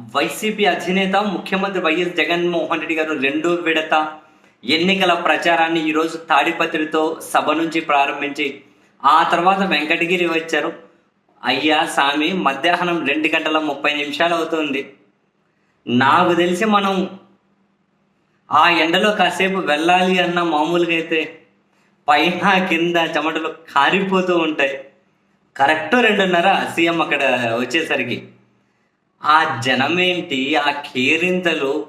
YCP అధినేత ముఖ్యమంత్రి YS Jaganmohan Reddy గారు రెండో విడత ఎన్నికల ప్రచారాన్ని ఈరోజు తాడిపత్రితో సభ నుంచి ప్రారంభించి ఆ తర్వాత వెంకటగిరి వచ్చారు. అయ్యా స్వామి మధ్యాహ్నం రెండు గంటల ముప్పై నిమిషాలు అవుతుంది. నాకు తెలిసి మనం ఆ ఎండలో కాసేపు వెళ్ళాలి అన్న మామూలుగా అయితే పైన కింద చెమటలు కారిపోతూ ఉంటాయి. కరెక్ట్ రెండున్నర సీఎం అక్కడ వచ్చేసరికి. ఆ జనం ఏంటి ఆ కేరింతలు?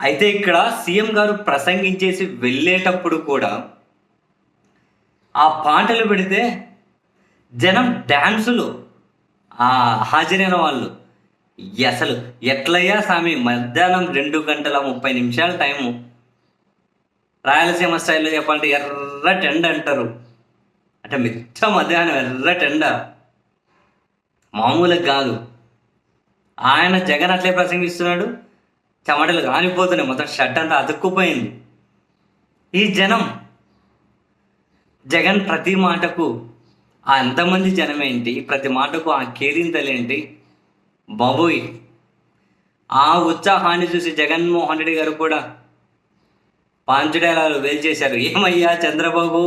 అయితే ఇక్కడ సీఎం గారు ప్రసంగించేసి వెళ్ళేటప్పుడు కూడా ఆ పాటలు పెడితే జనం డ్యాన్సులు. ఆ హాజరైన వాళ్ళు అసలు ఎట్లయ్యా స్వామి మధ్యాహ్నం రెండు గంటల ముప్పై నిమిషాల టైము. రాయలసీమ స్టైల్లో చెప్పాలంటే ఎర్ర టెండ అంటారు. అంటే మిచ్చ మధ్యాహ్నం ఎర్ర టెండ. మామూలుగా కాదు. ఆయన జగన్ అట్లే ప్రసంగిస్తున్నాడు. చెమటలు కానిపోతున్నాయి మొత్తం షర్ట్ అంతా అతుక్కుపోయింది. ఈ జనం జగన్ ప్రతి మాటకు ఆ ఎంతమంది జనం ఏంటి ప్రతి మాటకు ఆ కేరింతలేంటి? బాబోయ్! ఆ ఉత్సాహాన్ని చూసి జగన్మోహన్ రెడ్డి గారు కూడా పాంచుడేలాలు వేల్చేశారు. ఏమయ్యా చంద్రబాబు?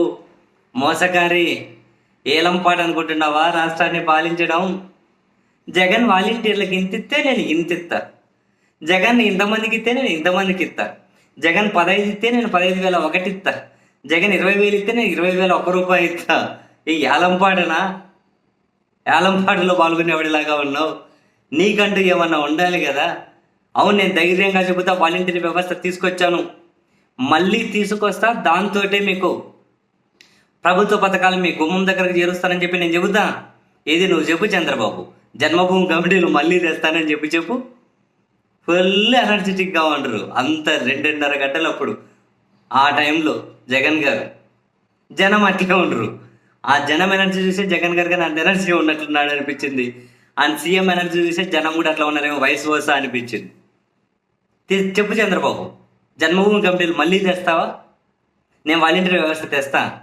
మోసకారి! ఏలంపాట అనుకుంటున్నావా? రాష్ట్రాన్ని పాలించడం? జగన్ వాలంటీర్లకు ఇంతిస్తే నేను ఇంతిస్తా జగన్ ఇంతమందికి ఇస్తే నేను ఇంతమందికి ఇస్తా. జగన్ పదహైదు ఇస్తే నేను పదహైదు వేల ఒకటి ఇస్తా. జగన్ ఇరవై వేలు ఇస్తే నేను ఇరవై వేల ఒక రూపాయి ఇస్తా. ఈ ఏలంపాటనా ఏలంపాటలో పాల్గొనేవాడిలాగా ఉన్నావు. నీకంటూ ఏమన్నా ఉండాలి కదా? అవును నేను ధైర్యంగా చెబుతా వాలంటీర్ వ్యవస్థ తీసుకొచ్చాను. మళ్ళీ తీసుకొస్తా దాంతోటే మీకు ప్రభుత్వ పథకాలు మీ గుమ్మం దగ్గరకు చేరుస్తానని చెప్పి నేను చెబుతా. ఏది నువ్వు చెప్పు చంద్రబాబు. జన్మభూమి కమిటీలు మళ్ళీ తెస్తానని చెప్పి చెప్పు. ఫుల్ ఎనర్జెటిక్గా ఉండరు. అంత రెండున్నర గంటలప్పుడు. ఆ టైంలో జగన్ గారు జనం అట్లే ఉండరు. ఆ జనం ఎనర్జీ చూసే జగన్ గారు కానీ అంత ఎనర్జీ ఉన్నట్లున్నాడు అనిపించింది. అండ్ సీఎం ఎనర్జీ చూసే జనం కూడా అట్లా ఉన్నారేమో వయసు వస్తా అనిపించింది. చెప్పు చంద్రబాబు. జన్మభూమి కమిటీలు మళ్ళీ తెస్తావా? నేను వాలంటీర్ వ్యవస్థ తెస్తా.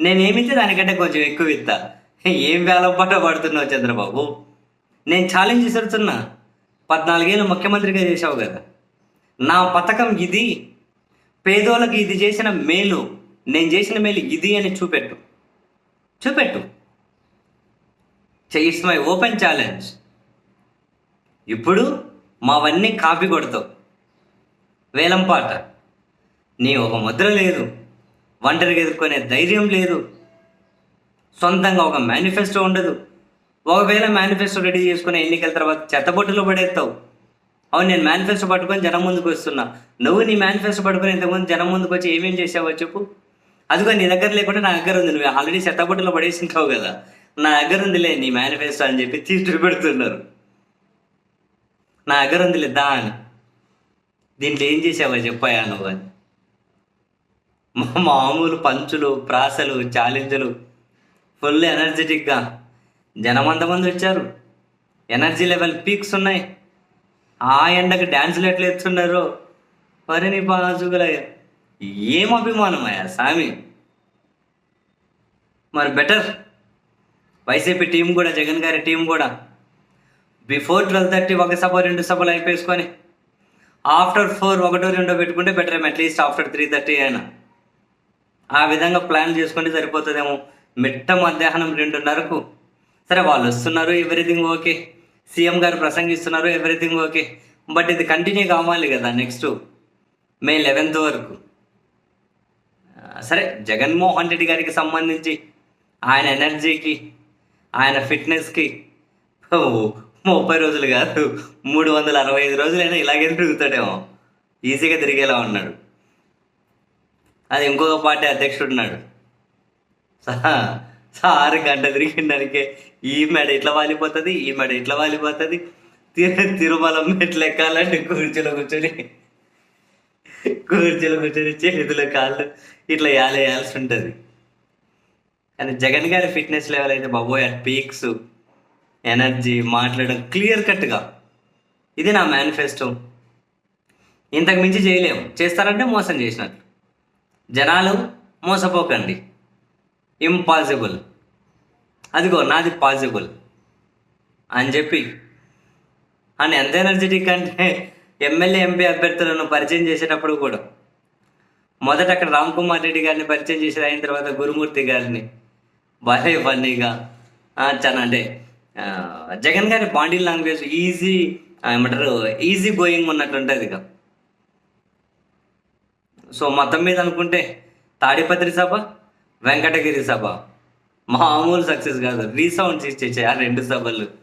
నేనేమిస్తే దానికంటే కొంచెం ఎక్కువ ఇస్తా? ఏం వేలపాట పడుతున్నావు చంద్రబాబు? నేను ఛాలెంజ్ విసురుతున్నా పద్నాలుగేళ్ళు ముఖ్యమంత్రిగా చేశావు కదా. నా పథకం ఇది. పేదోళ్ళకి ఇది చేసిన మేలు. నేను చేసిన మేలు ఇది అని చూపెట్టు. చూపెట్టు. ఇట్స్ మై ఓపెన్ ఛాలెంజ్ ఇప్పుడు మావన్నీ కాపీ కొడతావు. వేలంపాట నీ ఒక ముద్ర లేదు. ఒంటరిగా ఎదుర్కొనే ధైర్యం లేదు. సొంతంగా ఒక మేనిఫెస్టో ఉండదు. ఒకవేళ మేనిఫెస్టో రెడీ చేసుకుని ఎన్నికల తర్వాత చెత్తబొట్టులో పడేస్తావు. అవును నేను మేనిఫెస్టో పట్టుకొని జనం ముందుకు వస్తున్నా. నువ్వు నీ మేనిఫెస్టో పట్టుకొని ఇంతకుముందు జనం ముందుకు వచ్చి ఏమేం చేసావో చెప్పు. అదిగో నీ దగ్గర లేకుండా నా దగ్గర ఉంది. నువ్వు ఆల్రెడీ చెత్తబొట్టులో పడేసింటావు కదా. నా దగ్గర ఉందిలే నీ మేనిఫెస్టో అని చెప్పి తీసి పెడుతున్నారు నా దగ్గర ఉందిలే దా అని. దీంట్లో ఏం చేసావో చెప్పాయా నువ్వు అని. మామూలు పంచులు ప్రాసలు ఛాలెంజ్లు ఫుల్ ఎనర్జెటిక్గా జనం అంతమంది వచ్చారు. ఎనర్జీ లెవెల్ పీక్స్ ఉన్నాయి. ఆ ఎండకు డ్యాన్సులు ఎట్లా ఎత్తున్నారు? మరి నీ పాజుగల ఏం అభిమానమయ్యా స్వామి మరి బెటర్. వైసీపీ టీం కూడా జగన్ గారి టీం కూడా. బిఫోర్ ట్వెల్వ్ థర్టీ ఒక సభ రెండు సభలు అయిపోయేసుకొని ఆఫ్టర్ ఫోర్ ఒకటో రెండో పెట్టుకుంటే బెటర్ ఏమో అట్లీస్ట్ ఆఫ్టర్ త్రీ థర్టీ అయినా. ఆ విధంగా ప్లాన్ చేసుకుంటే సరిపోతుందేమో. మిట్ట మధ్యాహ్నం రెండున్నరకు సరే వాళ్ళు వస్తున్నారు ఎవ్రీథింగ్ ఓకే సీఎం గారు ప్రసంగిస్తున్నారు ఎవ్రీథింగ్ ఓకే బట్ ఇది కంటిన్యూ కావాలి కదా నెక్స్ట్ మే లెవెన్త్ వరకు. సరే జగన్మోహన్ రెడ్డి గారికి సంబంధించి ఆయన ఎనర్జీకి ఆయన ఫిట్నెస్కి ముప్పై రోజులు కాదు మూడు వందల అరవై ఐదు రోజులైనా ఇలాగే తిరుగుతాడేమో. ఈజీగా తిరిగేలా ఉన్నాడు. అది ఇంకొక పార్టీ అధ్యక్షుడు ఉన్నాడు. సహా సారు గంట తిరిగిందానికే ఈ మెడ ఇట్లా వాలిపోతుంది? ఈ మెడ ఇట్లా వాలిపోతుంది? తిరుమల మెట్లు ఎక్కాలంటే కూర్చొని కూర్చొని కూర్చొని కూర్చొని చేతులు కాళ్ళు ఇట్లా వేయాలేయాల్సి ఉంటుంది. కానీ జగన్ గారి ఫిట్నెస్ లెవెల్ అయితే బాబోయ్ అట్ పీక్స్ ఎనర్జీ మాట్లాడడం క్లియర్ కట్గా. ఇది నా మేనిఫెస్టో. ఇంతకు మించి చేయలేము. చేస్తారంటే మోసం చేసినట్లు జనాలు మోసపోకండి. ఇంపాసిబుల్ అదిగో నాది పాసిబుల్ అని చెప్పి అని ఎంత ఎనర్జెటిక్ అంటే ఎమ్మెల్యే ఎంపీ అభ్యర్థులను పరిచయం చేసేటప్పుడు కూడా. మొదట అక్కడ రామ్ కుమార్ రెడ్డి గారిని పరిచయం చేసి అయిన తర్వాత గురుమూర్తి గారిని. భలే ఫన్నీగా చాలా అంటే జగన్ గారి బాడీ లాంగ్వేజ్ ఈజీ ఏమంటారు ఈజీ గోయింగ్ ఉన్నట్టు ఉంటుంది ఇక. సో మొత్తం మీద అనుకుంటే తాడిపత్రి సభ వెంకటగిరి సభ. మామూలు సక్సెస్ కాదు. రీసౌండ్స్ ఇచ్చేసాయి ఆ రెండు సభలు.